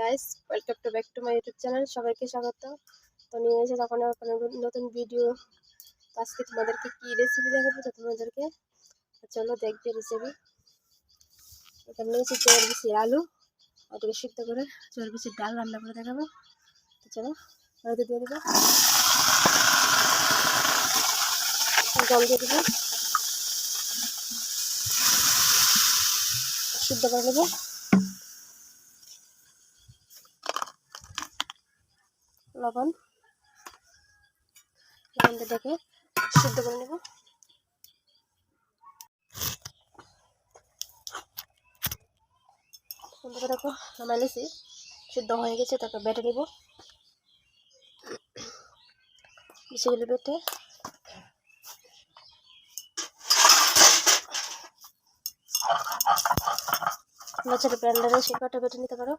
Guys welcome to back to my YouTube channel সবাইকে স্বাগত। তো নিয়ে এসে কোনো নতুন ভিডিও আজকে তোমাদেরকে কি রেসিপি দেখাবো তো তোমাদেরকে? চলো দেখবে রেসিপি এখানে নিয়েছি বিচির আলু, ওটাকে সিদ্ধ করে চোর বিচির ডাল রান্না করে দেখাবো। তো চলো হয়তো দিয়ে দেবো। জল দিয়ে দেবো। সিদ্ধ করে নেব। লবণ। সিদ্ধ করে নেব। দেখো সিদ্ধ হয়ে গেছে তাকে বেটে নিব। বিচিগুলো বেটে। ছোটো ব্র্যান্ডারে শিল্পাটা বেটে নিতে পারো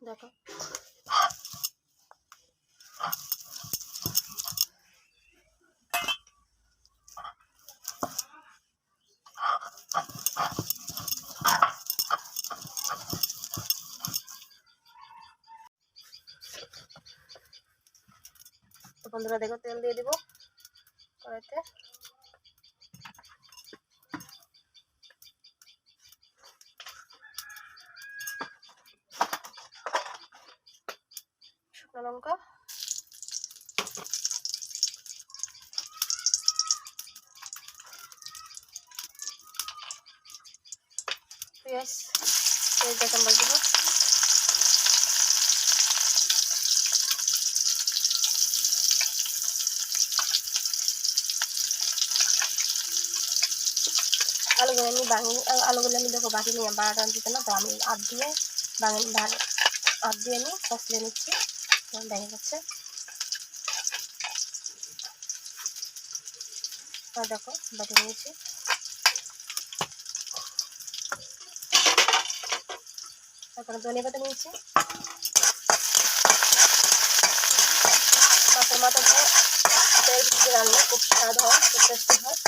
দেখো তো বন্ধুরা দেখো তেল দিয়ে দিব কড়াইতে। শুকনো লঙ্কা। পেঁয়াজ পেঁয়াজ দিব। আলুগুলো আমি বাঙি আলুগুলো আমি দেখো বাকি নিয়ে বারোটা দিতে না, তো আমি আট দিয়ে বাঙি আট দিয়ে আমি কষলে নিচ্ছি। দেখা যাচ্ছে। দেখো বাটি নিয়েছি। তারপরে ধনে পাতা নিয়েছি। মাছের মাথা দিয়ে তেল দিয়ে রান্না খুব স্বাদ হয়, খুব টেস্টি হয়।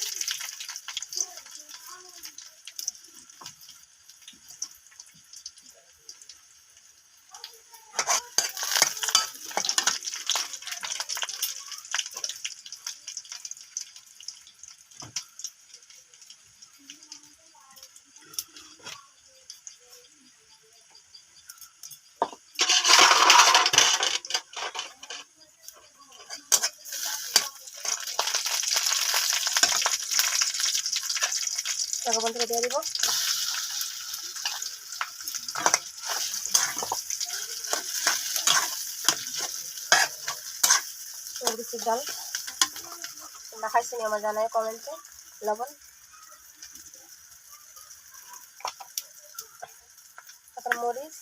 টাকা বন্ধুকে দিয়ে দিব। দিচ্ছির ডাল। তোমরা খাইছি নি আমার জানাই কমেন্টে লবণ। তারপর মরিচ,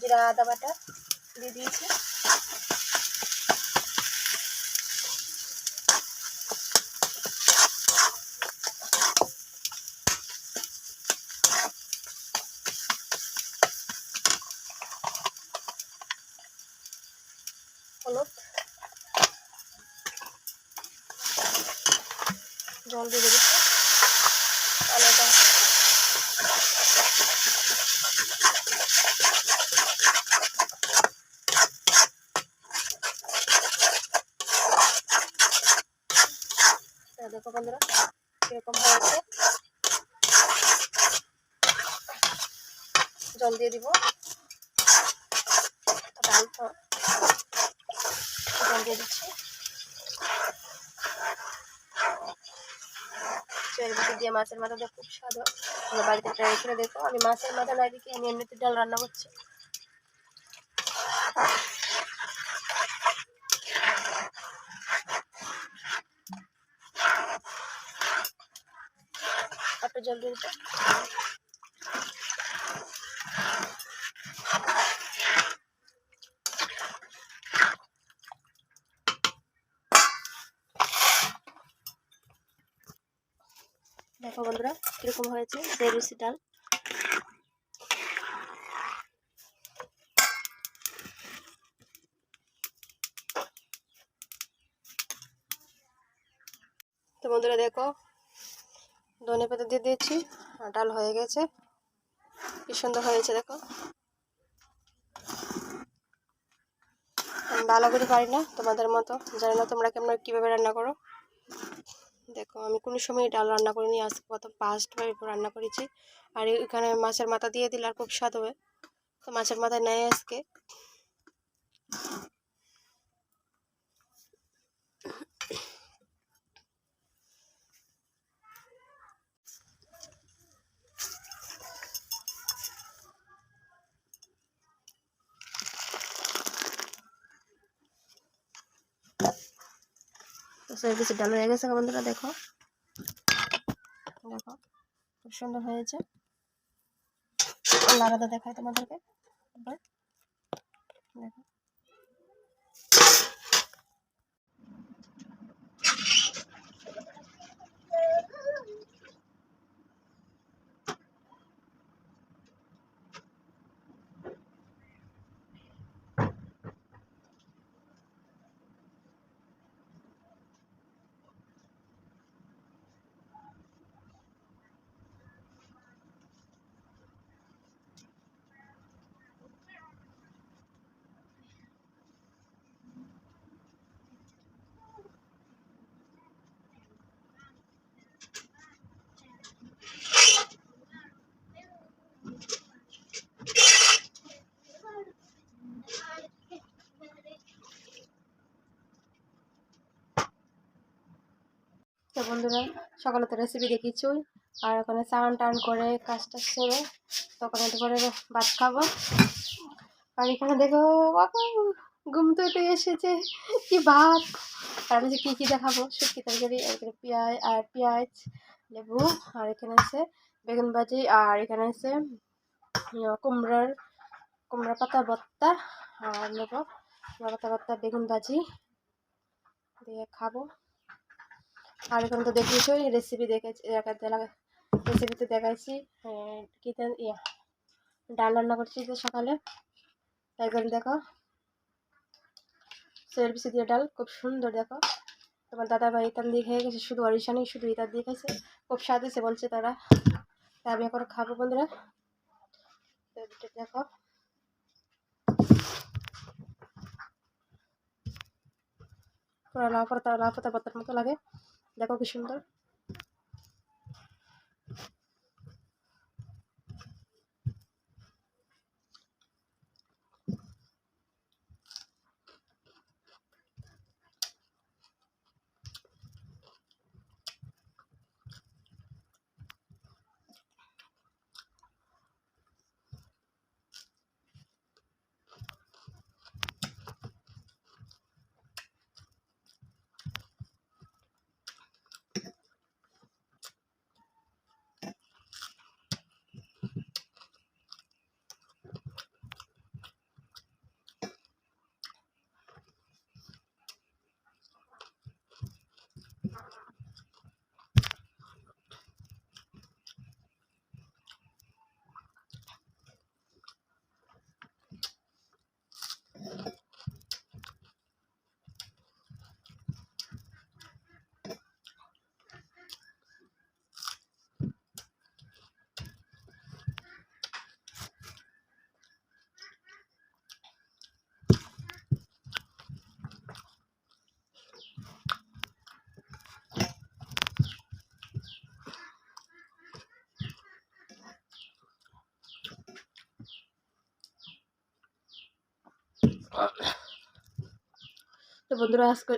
জিরা, আদা বাটা দিয়ে দিয়েছি হলুদ জল দিয়ে দিচ্ছি। আলাদা দেখো বন্ধুরা কীরকম হয়েছে। জল দিয়ে দিব। জল দিয়ে দিচ্ছি। চর্বিটি দিয়ে মাছের মাথা দিয়ে খুব স্বাদ হয় বাড়িতে ট্রাই করে দেখো। আমি মাছের মাথা না দেখি আমি এমনিতে ডাল রান্না করছি। একটু জল দিতে। দেখো বন্ধুরা, কীরকম হয়েছে? দেড়ুসি ডাল। তো বন্ধুরা দেখো, ধনে পাতা দিয়ে দিয়েছি ডাল হয়ে গেছে। কি সুন্দর হয়েছে দেখো। ভালো করে পারি না তোমাদের মতো। জানি না তোমরা কেমন কীভাবে রান্না করো। দেখো, আমি কোনো সময় ডাল রান্না করিনি, আজকে প্রথম হয়ে রান্না করেছি। আর এখানে মাছের মাথা দিয়ে দিলে আর খুব স্বাদ হবে। তো মাছের মাথায় নেয় আজকে। তো কিছু ডাল হয়ে গেছে বন্ধুরা দেখো। দেখো খুব সুন্দর হয়েছে। আলাদা দেখায় তোমাদেরকে। বন্ধুরা সকালে তো রেসিপি দেখিছই আর ওখানে চান টান করে, কাজটা সেরে, তখন একটু করে ভাত খাব। আর এখানে দেখো ঘুম তো উঠে এসেছে। কি ভাত? আর আমি কী কী দেখাবো, শুটকি তরকারি এখানে পেঁয়াজ, আর পেঁয়াজ, লেবু, আর এখানে আছে বেগুন ভাজি, আর এখানে আছে কুমড়ার কুমড়া পাতা ভর্তা, আর নেব কুমড়া পাতা ভর্তা, বেগুন ভাজি, দিয়ে খাব। আর এখন তো দেখিয়েছো রেসিপি দেখেছি রেসিপিতে দেখাইছি কি ইয়া, ডাল রান্না করছি তো সকালে। তাই দেখো সয়ের পিসি দিয়ে ডাল, খুব সুন্দর দেখো। তোমার দাদা ভাই ইতান দিয়ে খেয়ে গেছে, শুধু অরিশানি শুধু ইতার দিয়ে খাইছে, খুব স্বাদ হয়েছে বলছে তারা। তাই আমি এখন খাব বন্ধুরা। দেখো। পুরো লাউ পাতা পাতার মতো লাগে। দেখো কি সুন্দর। তো বন্ধুরা, আজকে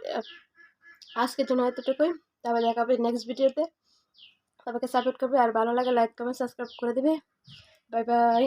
আজকের জন্য এতটুকুই। তারপরে দেখা হবে নেক্সট ভিডিওতে সবাইকে সাপোর্ট করবে। আর ভালো লাগে লাইক কমেন্ট সাবস্ক্রাইব করে দেবে। Bye bye